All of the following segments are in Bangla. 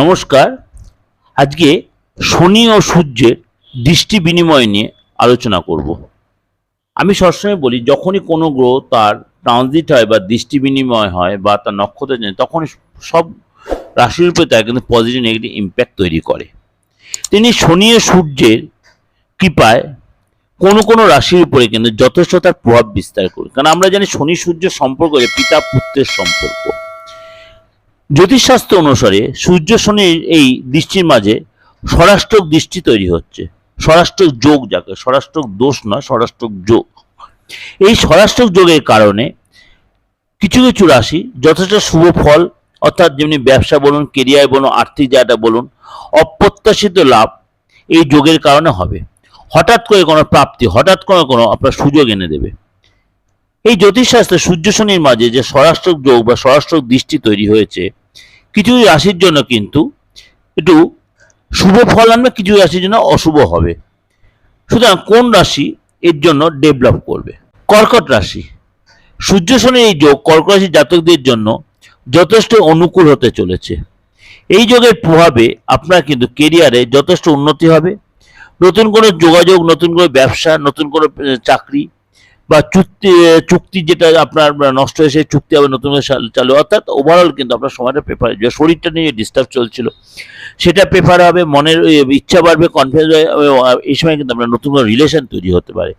নমস্কার। আজকে শনি ও সূর্যের দৃষ্টি বিনিময় নিয়ে আলোচনা করব। আমি সবসময় বলি, যখনই কোনো গ্রহ তার ট্রানজিট হয় বা দৃষ্টি বিনিময় হয় বা তার নক্ষত্র যায় তখন সব রাশির উপরে তার কিন্তু পজিটিভ নেগেটিভ ইম্প্যাক্ট তৈরি করে। তিনি শনি ও সূর্যের কৃপায় কোনো কোনো রাশির উপরে কিন্তু যথেষ্ট তার প্রভাব বিস্তার করে কারণ আমরা জানি শনি সূর্য সম্পর্ক যে পিতা পুত্রের সম্পর্ক। জ্যোতিষশাস্ত্র অনুসারে সূর্য শনির এই দৃষ্টির মাঝে স্বরাষ্ট্রক দৃষ্টি তৈরি হচ্ছে। স্বরাষ্ট্রক যোগ যাকে, স্বরাষ্ট্রক দোষ নয়, স্বরাষ্ট্রক যোগ। এই স্বরাষ্ট্রক যোগের কারণে কিছু কিছু রাশি যথেষ্ট শুভ ফল, অর্থাৎ যেমনি ব্যবসা বলুন, কেরিয়ার বলুন, আর্থিক জায়গাটা বলুন, অপ্রত্যাশিত লাভ এই যোগের কারণে হবে। হঠাৎ করে কোনো প্রাপ্তি, হঠাৎ করে কোনো আপনার সুযোগ এনে দেবে। এই জ্যোতিষশাস্ত্রে সূর্য শনির মাঝে যে স্বরাষ্ট্রক যোগ বা স্বরাষ্ট্রক দৃষ্টি তৈরি হয়েছে কিছু রাশির জন্য কিন্তু একটু শুভ ফল আনবে, কিছু রাশির জন্য অশুভ হবে। সুতরাং কোন রাশি এর জন্য ডেভেলপ করবে? কর্কট রাশি। সূর্য শনির এই যোগ কর্কট রাশি জাতকদের জন্য যথেষ্ট অনুকূল হতে চলেছে। এই যোগের প্রভাবে আপনার কিন্তু কেরিয়ারে যথেষ্ট উন্নতি হবে। নতুন কোনো যোগাযোগ, নতুন কোনো ব্যবসা, নতুন কোনো চাকরি বা চুক্তি চুক্তি যেটা আপনার নষ্ট হয়ে চুক্তি আবার নতুন চালু- অর্থাৎ ওভারঅল কিন্তু আপনার সময়টা পেপার যে শরীরটা নিয়ে ডিস্টার্ব চলছিল, সেটা পেপার হবে, মনের ইচ্ছা বাড়বে কনফিডেন্স এই সময় কিন্তু আপনার নতুন রিলেশন তৈরি হতে পারে।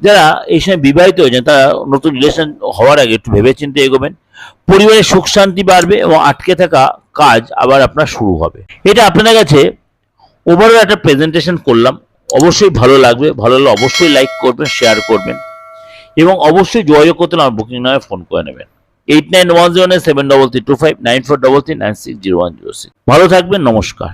যারা এই সময় বিবাহিত হয়েছেন, তারা নতুন রিলেশন হওয়ার আগে একটু ভেবে ভেবেচিন্তে এগোবেন। পরিবারের সুখ শান্তি বাড়বে এবং আটকে থাকা কাজ আবার আপনার শুরু হবে। এটা আপনাদের কাছে ওভারঅল একটা প্রেজেন্টেশন করলাম। অবশ্যই ভালো লাগবে, ভালো লাগলে অবশ্যই লাইক করবেন শেয়ার করবেন। এবং অবশ্যই যোগাযোগ করতে আমার বুকিং নামে ফোন করে নেবেন। Eight nine one zero nine seven double three two five nine four double three nine six zero one zero six ভালো থাকবেন, নমস্কার।